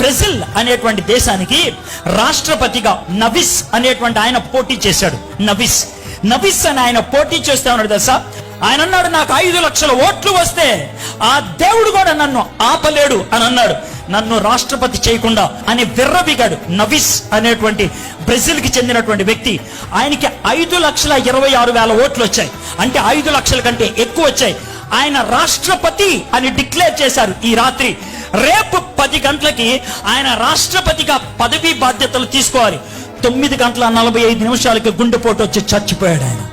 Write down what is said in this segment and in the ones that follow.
Brazil అనేటువంటి దేశానికి రాష్ట్రపతిగా నవిస్ అనేటువంటి ఆయన పోటీ చేశాడు. నవిస్. నవిస్ అని ఆయన పోటీ చేస్తా ఉన్నాడు తెలుసా? ఆయన అన్నాడు నాకు ఐదు లక్షల ఓట్లు వస్తే ఆ దేవుడు కూడా నన్ను ఆపలేడు అని అన్నాడు. నన్ను రాష్ట్రపతి చేయకుండా అని విర్రబిగాడు నవిస్ అనేటువంటి బ్రెజిల్కి చెందినటువంటి వ్యక్తి. ఆయనకి ఐదు లక్షల ఇరవై ఆరు వేల ఓట్లు వచ్చాయి. అంటే ఐదు లక్షల కంటే ఎక్కువ వచ్చాయి. ఆయన రాష్ట్రపతి అని డిక్లేర్ చేశారు ఈ రాత్రి. రేపు పది గంటలకి ఆయన రాష్ట్రపతిగా పదవీ బాధ్యతలు తీసుకోవాలి. తొమ్మిది గంటల నలభై ఐదు నిమిషాలకి గుండెపోటు వచ్చి చచ్చిపోయాడు ఆయన.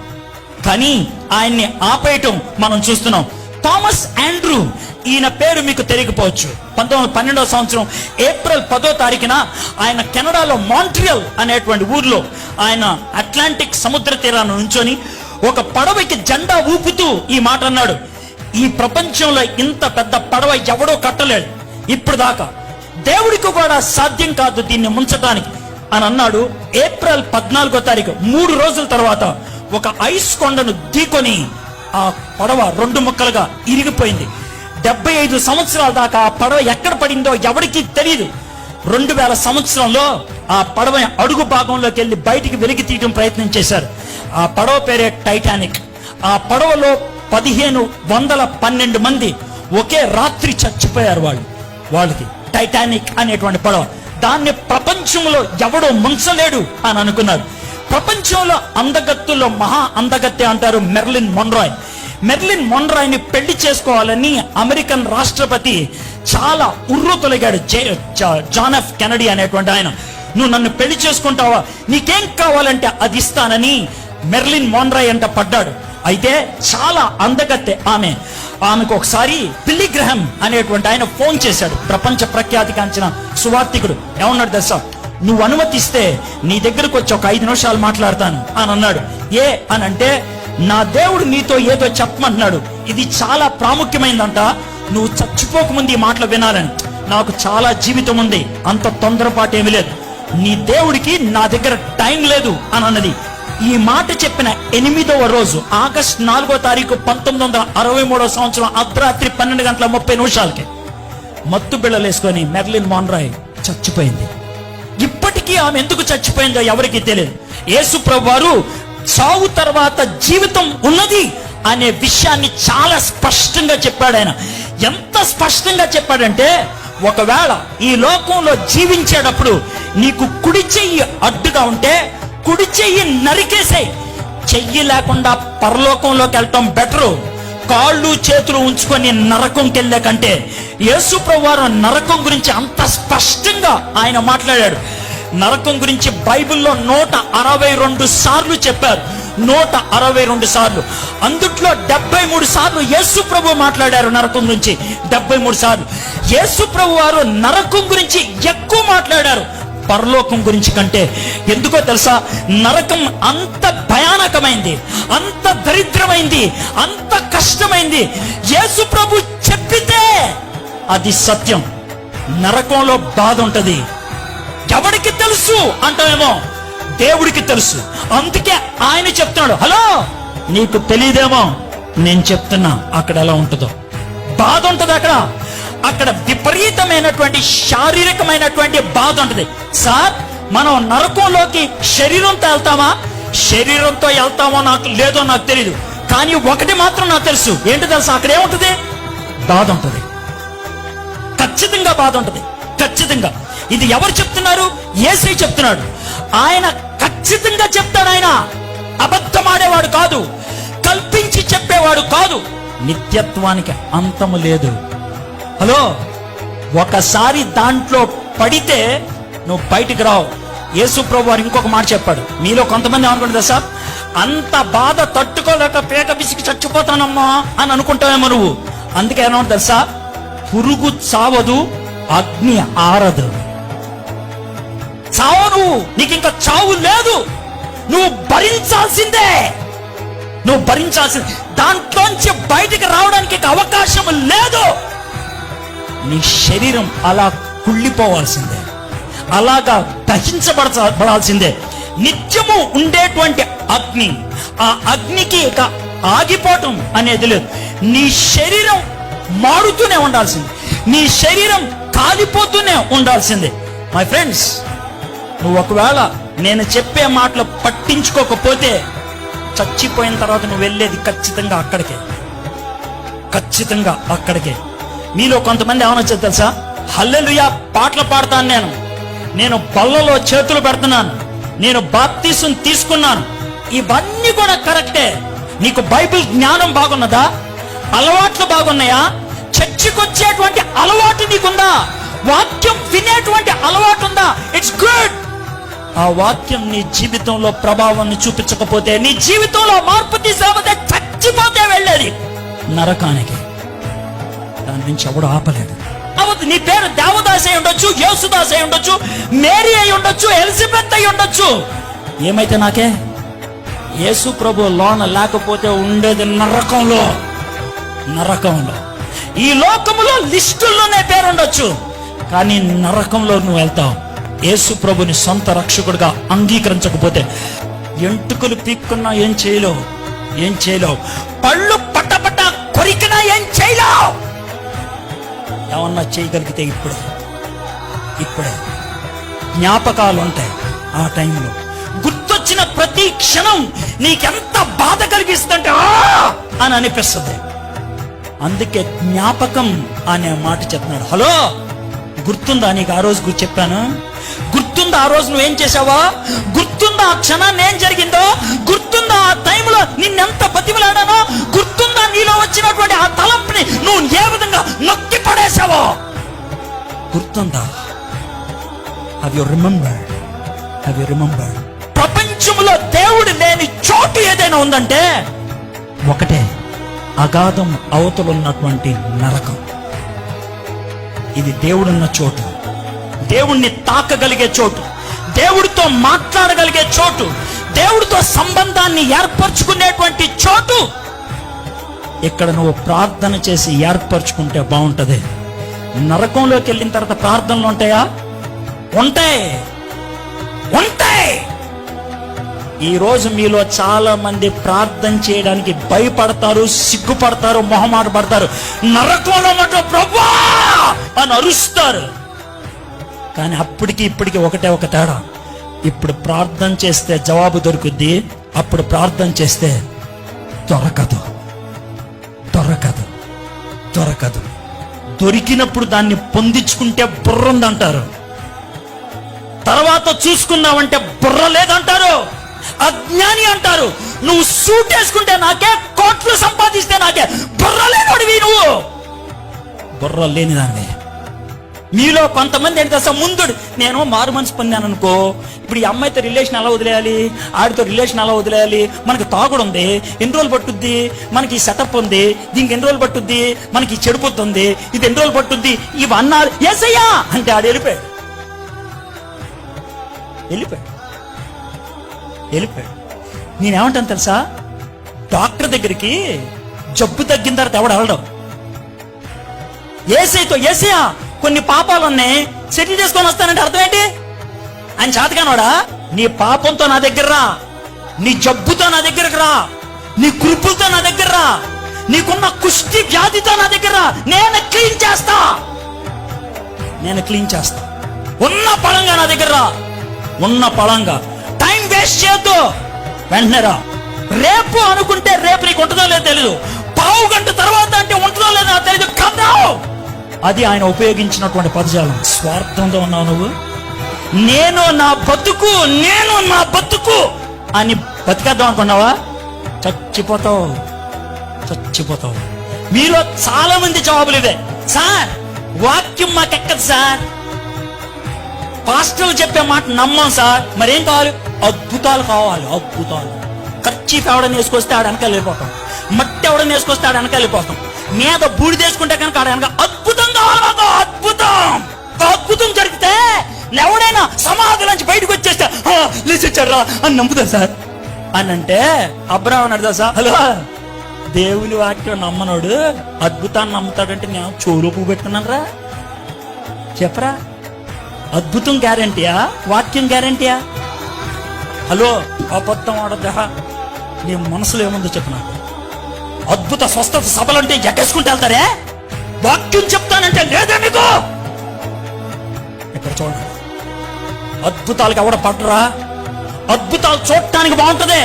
కానీ ఆయన్ని ఆపేయటం మనం చూస్తున్నాం. థామస్ ఆండ్రూ ఈయన పేరు మీకు తెలియకపోవచ్చు. పంతొమ్మిది పన్నెండవ సంవత్సరం ఏప్రిల్ పదో తారీఖున ఆయన కెనడాలో మాంట్రియల్ అనేటువంటి ఊర్లో ఆయన అట్లాంటిక్ సముద్ర తీరాన్ని నుంచొని ఒక పడవకి జెండా ఊపుతూ ఈ మాట అన్నాడు. ఈ ప్రపంచంలో ఇంత పెద్ద పడవ ఎవడో కట్టలేడు. ఇప్పుడు దాకా దేవుడికి కూడా సాధ్యం కాదు దీన్ని ముంచటానికి అని అన్నాడు. ఏప్రిల్ పద్నాలుగో తారీఖు మూడు రోజుల తర్వాత ఒక ఐస్ కొండను ఢీకొని ఆ పడవ రెండు ముక్కలుగా ఇరిగిపోయింది. డెబ్బై ఐదు సంవత్సరాల దాకా ఆ పడవ ఎక్కడ పడిందో ఎవరికీ తెలియదు రెండు వేల సంవత్సరంలో ఆ పడవ అడుగు భాగంలోకి వెళ్ళి బయటికి వెలికి తీయడం ప్రయత్నం చేశారు. ఆ పడవ పేరే టైటానిక్. ఆ పడవలో పదిహేను వందల పన్నెండు మంది ఒకే రాత్రి చచ్చిపోయారు వాళ్ళు. వాళ్ళకి టైటానిక్ అనేటువంటి పడవ దాన్ని ప్రపంచంలో ఎవడో ముంచలేడు అని అనుకున్నారు. ప్రపంచంలో అందగత్తుల్లో మహా అందగత్తె అంటారు మెర్లిన్ మొన్రాయ్. మెర్లిన్ మొన్రాయ్ని పెళ్ళి చేసుకోవాలని అమెరికన్ రాష్ట్రపతి చాలా ఉర్రు తొలగాడు జాన్ ఎఫ్ కెనడీ అనేటువంటి ఆయన. నువ్వు నన్ను పెళ్ళి చేసుకుంటావా? నీకేం కావాలంటే అది ఇస్తానని మెర్లిన్ మొన్రాయ్ అంట పడ్డాడు. అయితే చాలా అందగత్తె ఆమె. ఆమెకు ఒకసారి పిల్లి గ్రహం అనేటువంటి ఆయన ఫోన్ చేశాడు. ప్రపంచ ప్రఖ్యాతి కాంచిన సువార్థికుడు. ఏమన్నాడు దశ నువ్వు అనుమతిస్తే నీ దగ్గరకు వచ్చి ఒక ఐదు నిమిషాలు మాట్లాడతాను అని అన్నాడు. ఏ? అని అంటే నా దేవుడు నీతో ఏదో చెప్పమంటున్నాడు. ఇది చాలా ప్రాముఖ్యమైందంట. నువ్వు చచ్చిపోకముందు ఈ మాటలు వినాలని. నాకు చాలా జీవితం ఉంది. అంత తొందరపాటు ఏమీ లేదు. నీ దేవుడికి నా దగ్గర టైం లేదు అని అన్నది. ఈ మాట చెప్పిన ఎనిమిదవ రోజు ఆగస్ట్ నాలుగో తారీఖు పంతొమ్మిది వందల అరవై మూడవ సంవత్సరం అర్ధరాత్రి పన్నెండు గంటల ముప్పై నిమిషాలకి మత్తు బిళ్ళలేసుకొని మెర్లిన్ మాన్రాయ్ చచ్చిపోయింది. ఇప్పటికీ ఆమె ఎందుకు చచ్చిపోయిందో ఎవరికీ తెలియదు. యేసు ప్రభు వారు చావు తర్వాత జీవితం ఉన్నది అనే విషయాన్ని చాలా స్పష్టంగా చెప్పాడు ఆయన. ఎంత స్పష్టంగా చెప్పాడంటే ఒకవేళ ఈ లోకంలో జీవించేటప్పుడు నీకు కుడి చెయ్యి అడ్డుగా ఉంటే కుడి చెయ్యి నరికేసాయి చెయ్యి లేకుండా పరలోకంలోకి వెళ్ళటం బెటరు కాళ్ళు చేతులు ఉంచుకొని నరకంకి వెళ్ళే కంటే యేసు ప్రభువారు నరకం గురించి అంత స్పష్టంగా ఆయన మాట్లాడాడు. నరకం గురించి బైబిల్లో నూట అరవై రెండు సార్లు చెప్పారు. నూట అరవై రెండు సార్లు. అందుట్లో డెబ్బై మూడు సార్లు యేసు ప్రభు మాట్లాడారు నరకం గురించి. డెబ్బై మూడు సార్లు. యేసు ప్రభు వారు నరకం గురించి ఎక్కువ మాట్లాడారు. పరలోకం గురించి కంటే ఎందుకో తెలుసా? నరకం అంత భయానకమైంది అంత దరిద్రమైంది అంత కష్టమైంది. యేసు ప్రభు చెప్పితే అది సత్యం. నరకంలో బాధ ఉంటుంది. ఎవడికి తెలుసు అంటామేమో దేవుడికి తెలుసు. అందుకే ఆయన చెప్తున్నాడు హలో నీకు తెలియదేమో నేను చెప్తున్నా అక్కడ ఎలా ఉంటుందో. బాధ ఉంటుంది అక్కడ. అక్కడ విపరీతమైనటువంటి శారీరకమైనటువంటి బాధ ఉంటుంది. సార్ మనం నరకంలోకి శరీరంతో వెళ్తామా శరీరంతో వెళ్తామో నాకు లేదో నాకు తెలియదు కానీ ఒకటి మాత్రం నాకు తెలుసు. ఏంటి తెలుసు? అక్కడ ఏముంటుంది? బాధ ఉంటుంది. ఖచ్చితంగా బాధ ఉంటది. ఖచ్చితంగా. ఇది ఎవరు చెప్తున్నారు? ఏసీ చెప్తున్నాడు. ఆయన ఖచ్చితంగా చెప్తాడు ఆయన. అబద్ధమాడేవాడు కాదు. కల్పించి చెప్పేవాడు కాదు. నిత్యత్వానికి అంతము లేదు. హలో ఒకసారి దాంట్లో పడితే నువ్వు బయటికి రావు. యేసు ప్రభు వారు ఇంకొక మాట చెప్పాడు. మీలో కొంతమంది అనుకుంటుంది సార్ అంత బాధ తట్టుకోలేక పేక పిసికి చచ్చిపోతానమ్మా అని అనుకుంటావేమో నువ్వు. అందుకే ఏమన్నా తెలుసా? పురుగు చావదు అగ్ని ఆరదు. చావు నువ్వు నీకు ఇంకా చావు లేదు. నువ్వు భరించాల్సిందే. నువ్వు భరించాల్సింది. దాంట్లోంచి బయటికి రావడానికి అవకాశం లేదు. నీ శరీరం అలా కుళ్ళిపోవాల్సిందే. అలాగా దహించబడబడాల్సిందే. నిత్యము ఉండేటువంటి అగ్ని ఆ అగ్నికి ఇక ఆగిపోవటం అనేది లేదు. నీ శరీరం మారుతూనే ఉండాల్సింది. నీ శరీరం కాలిపోతూనే ఉండాల్సిందే. మై ఫ్రెండ్స్ నువ్వు ఒకవేళ నేను చెప్పే మాటలు పట్టించుకోకపోతే చచ్చిపోయిన తర్వాత నువ్వు వెళ్ళేది ఖచ్చితంగా అక్కడికే. ఖచ్చితంగా అక్కడికే. మీలో కొంతమంది ఏమనొచ్చో తెలుసా? హల్లెలుయా పాటలు పాడతాను నేను. నేను బల్లలో చేతులు పెడుతున్నాను. నేను బాప్తీసం తీసుకున్నాను. ఇవన్నీ కూడా కరెక్టే. నీకు బైబిల్ జ్ఞానం బాగున్నదా? అలవాట్లు బాగున్నాయా? చర్చికి వచ్చేటువంటి అలవాటు నీకుందా? వాక్యం వినేటువంటి అలవాటు ఉందా ఇట్స్ గుడ్ ఆ వాక్యం నీ జీవితంలో ప్రభావాన్ని చూపించకపోతే నీ జీవితంలో మార్పు తీసాకపోతే చచ్చిపోతే వెళ్ళేది నరకానికి. దాని నుంచి ఎవడు ఆపలేడు అవద్దు నీ పేరు దేవదాస్ అయి ఉండొచ్చు యేసుదాస్ అయి ఉండొచ్చు మేరీ అయి ఉండొచ్చు ఎలిజబెత్ అయి ఉండొచ్చు. ఏమైతే నాకే? యేసు ప్రభు లోన లేకపోతే ఉండేది నరకంలో. నరకంలో. ఈ లోకములో లిస్టుల్లోనే పేరు ఉండొచ్చు కానీ నరకంలో నువ్వు వెళ్తావు. యేసు ప్రభుని సొంత రక్షకుడిగా అంగీకరించకపోతే ఎంటుకలు పీక్కున్నా ఏం చేయలేవు? ఏం చేయలేవు? పళ్ళు పట్టపట్ట కొరికినా ఏం చేయలేవు? ఏమన్నా చేయగలిగితే ఇప్పుడే. ఇప్పుడే. జ్ఞాపకాలు ఉంటాయి ఆ టైంలో. గుర్తొచ్చిన ప్రతి క్షణం నీకెంత బాధ కలిగిస్తుంటే అని అనిపిస్తుంది. అందుకే జ్ఞాపకం అనే మాట చెప్తున్నాడు. హలో గుర్తుందా నీకు? ఆ రోజు గుర్తు చెప్పాను? గుర్తుందా ఆ రోజు నువ్వేం చేసావా గుర్తుందా ఆ క్షణాన్ని ఏం జరిగిందో? గుర్తుందా ఆ టైంలో నిన్నెంత బతిమలాడానో? గుర్తుందా నీలో వచ్చినటువంటి ఆ తలంపుని నువ్వు ఏ విధంగా నొక్కి పడేసావో గుర్తుందా? Have you remembered have you ప్రపంచంలో దేవుడు లేని చోటు ఏదైనా ఉందంటే ఒకటే అగాధం అవతలున్నటువంటి నరకం. ఇది దేవుడున్న చోటు. దేవుణ్ణి తాకగలిగే చోటు. దేవుడితో మాట్లాడగలిగే చోటు. దేవుడితో సంబంధాన్ని ఏర్పరచుకునేటువంటి చోటు. ఇక్కడ నువ్వు ప్రార్థన చేసి ఏర్పరచుకుంటే బాగుంటుంది. నరకంలోకి వెళ్ళిన తర్వాత ప్రార్థనలు ఉంటాయా? ఉంటాయి. ఉంటాయి. ఈ రోజు మీలో చాలా మంది ప్రార్థన చేయడానికి భయపడతారు సిగ్గుపడతారు మొహమాట పడతారు. నరకంలో మటు ప్రభా అని అరుస్తారు. కానీ అప్పటికి ఇప్పటికి ఒకటే ఒక తేడా. ఇప్పుడు ప్రార్థన చేస్తే జవాబు దొరుకుద్ది అప్పుడు ప్రార్థన చేస్తే దొరకదు. దొరకదు. దొరకదు. దొరికినప్పుడు దాన్ని పొందించుకుంటే బుర్రందంటారు తర్వాత చూసుకున్నావంటే బుర్ర లేదంటారు. అజ్ఞాని అంటారు. నువ్వు సూట్ వేసుకుంటే నాకే కోట్లు సంపాదిస్తే నాకే బుర్ర లేనివాడివి నువ్వు. బుర్ర లేనిదాన్ని మీలో కొంతమంది ఏంటి తెలుసా? ముందుడు. నేను మారు మనసు పొందాను అనుకో ఇప్పుడు ఈ అమ్మాయితో రిలేషన్ ఎలా వదిలేయాలి? ఆడితో రిలేషన్ ఎలా వదిలేయాలి? మనకి తాగుడు ఉంది ఎన్ని రోజులు పట్టుద్ది? మనకి సెటప్ ఉంది దీనికి ఎన్ని రోజులు పట్టుద్ది? మనకి ఈ చెడు ఉంది ఇది ఎన్ని రోజులు పట్టుద్ది? ఇవి అన్నారు ఎసయ్యా అంటే ఆడు వెళ్ళిపోయాడు. వెళ్ళిపోయాడు. వెళ్ళిపోయాడు. నేనేమంటాను తెలుసా? డాక్టర్ దగ్గరికి జబ్బు తగ్గిన తర్వాత ఎవడు వెళ్ళడం. ఏసైతో ఏసయా కొన్ని పాపాలు ఉన్నాయి సెటిల్ చేసుకొని వస్తానంటే అర్థం ఏంటి? అని చేతకానోడా? నీ పాపంతో నా దగ్గర రా. నీ జబ్బుతో నా దగ్గరకు రా. నీ కృపులతో నా దగ్గర రా. నీకున్న కుష్టి వ్యాధితో నా దగ్గర రా. నేను క్లీన్ చేస్తా. నేను క్లీన్ చేస్తా. ఉన్న పళంగా నా దగ్గర రా. ఉన్న పళంగా. టైం వేస్ట్ చేయొద్దు. వెంటనే రా. రేపు అనుకుంటే రేపు నీకు ఉంటుందో లేదో తెలియదు పావు గంట తర్వాత అంటే ఉంటుందో లేదో తెలియదు కదా అది ఆయన ఉపయోగించినటువంటి పదజాలం. స్వార్థంతో ఉన్నావు నువ్వు? నేను నా బతుకు నేను నా బతుకు అని బతికేద్దాం అనుకున్నావా? చచ్చిపోతావు. చచ్చిపోతావు. మీలో చాలా మంది జవాబులు ఇవే. సార్ వాక్యం మాకెక్కదు సార్. పాస్టర్లు చెప్పే మాట నమ్మం సార్. మరేం కావాలి? అద్భుతాలు కావాలి అద్భుతాలు. ఖర్చు ఎవడని వేసుకొస్తే ఆడ వెనకాల వెళ్ళిపోతాం. మట్టి ఎవడని వేసుకొస్తే ఆడ వెనకాల వెళ్ళిపోతాం. మీద బూడిదేసుకుంటే కనుక ఆడ వెనక అద్భుతం కావాలి అద్భుతం. ఒక అద్భుతం జరిగితే ఎవడైనా సమాధి నుంచి బయటకు వచ్చేస్తే "ఆ, అని నమ్ముతా సార్. అని అంటే అబ్రాహ్మణ్ అన్నాడు సార్ హలో. దేవుని వాక్యం నమ్మనోడు అద్భుతాన్ని నమ్ముతాడంటే నేను చోరు పెట్టుకున్నాను రా చెప్పరా? అద్భుతం గ్యారంటీయా? వాక్యం గ్యారంటీయా? హలో అబద్ధం ఆడద్దా? నీ మనసులో ఏముందో చెప్పు నాకు. అద్భుత స్వస్థత సభలంటే ఎగ్గేసుకుంటూ వెళ్తారే? వాక్యం చెప్తానంటే లేదా మీకు? ఇక్కడ చూడండి. అద్భుతాలకు ఎవడ పడరా అద్భుతాలు చూడటానికి బాగుంటుంది.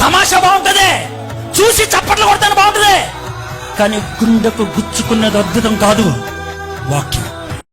తమాషా బాగుంటుంది. చూసి చప్పట్లు కొడతాను బాగుంటుంది. కానీ గుండెకు గుచ్చుకున్నది అద్భుతం కాదు. వాక్యం.